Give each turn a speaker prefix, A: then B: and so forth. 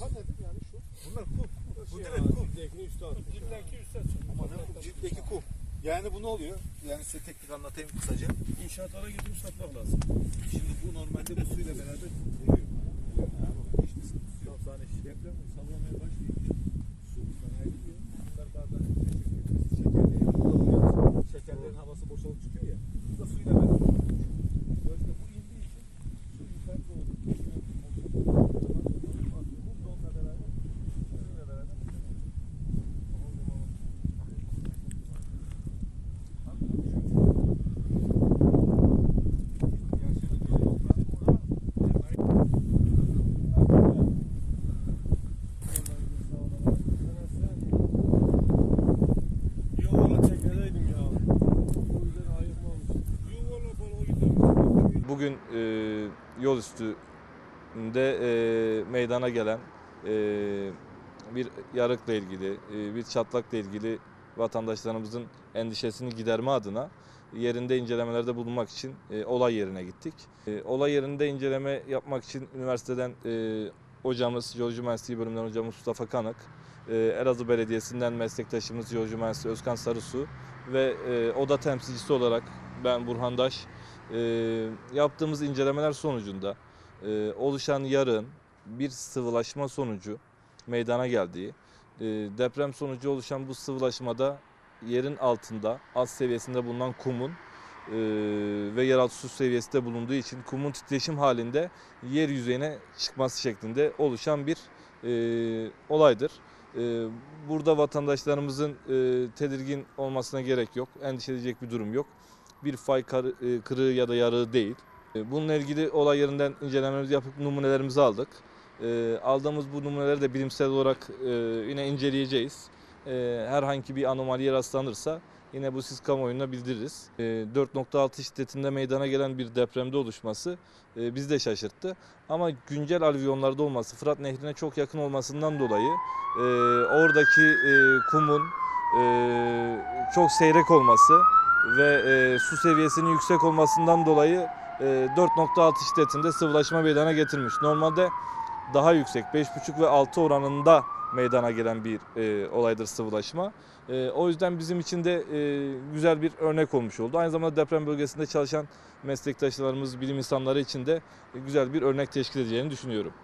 A: Ha nedir yani şu? Bunlar kum. Bu direkt kum.
B: Cildeki üstte Cildeki üstte
A: Ama ne kum? Cildeki kum. Yani bu ne oluyor? Yani size tek tek anlatayım kısaca.
B: İnşaatlara götürüp satmak lazım.
A: Şimdi bu normalde bu suyla beraber
C: Bugün e, yol üstünde e, meydana gelen e, bir yarıkla ilgili, e, bir çatlakla ilgili vatandaşlarımızın endişesini giderme adına yerinde incelemelerde bulunmak için e, olay yerine gittik. E, olay yerinde inceleme yapmak için üniversiteden e, hocamız, Jeoloji Mühendisliği bölümünden hocamız Mustafa Kanık, e, Elazığ Belediyesi'nden meslektaşımız Jeoloji Mühendisliği Özkan Sarısu ve e, oda temsilcisi olarak ben Burhan Daş e, yaptığımız incelemeler sonucunda e, oluşan yarığın bir sıvılaşma sonucu meydana geldiği, e, deprem sonucu oluşan bu sıvılaşmada yerin altında az seviyesinde bulunan kumun e, ve yeraltı su seviyesinde bulunduğu için kumun titreşim halinde yer yüzeyine çıkması şeklinde oluşan bir e, olaydır. E, burada vatandaşlarımızın e, tedirgin olmasına gerek yok, endişe edecek bir durum yok bir fay e, kırığı ya da yarığı değil. E, Bununla ilgili olay yerinden incelemelerimizi yapıp numunelerimizi aldık. E, Aldığımız bu numuneleri de bilimsel olarak yine inceleyeceğiz. Herhangi bir anomaliye rastlanırsa yine bu siz kamuoyuna bildiririz. E, 4.6 şiddetinde meydana gelen bir depremde oluşması bizi de şaşırttı. Ama güncel alüvyonlarda olması, Fırat Nehri'ne çok yakın olmasından dolayı oradaki kumun çok seyrek olması ve e, su seviyesinin yüksek olmasından dolayı e, 4.6 şiddetinde sıvılaşma meydana getirmiş. Normalde daha yüksek 5.5 ve 6 oranında meydana gelen bir e, olaydır sıvılaşma. E, o yüzden bizim için de e, güzel bir örnek olmuş oldu. Aynı zamanda deprem bölgesinde çalışan meslektaşlarımız, bilim insanları için de güzel bir örnek teşkil edeceğini düşünüyorum.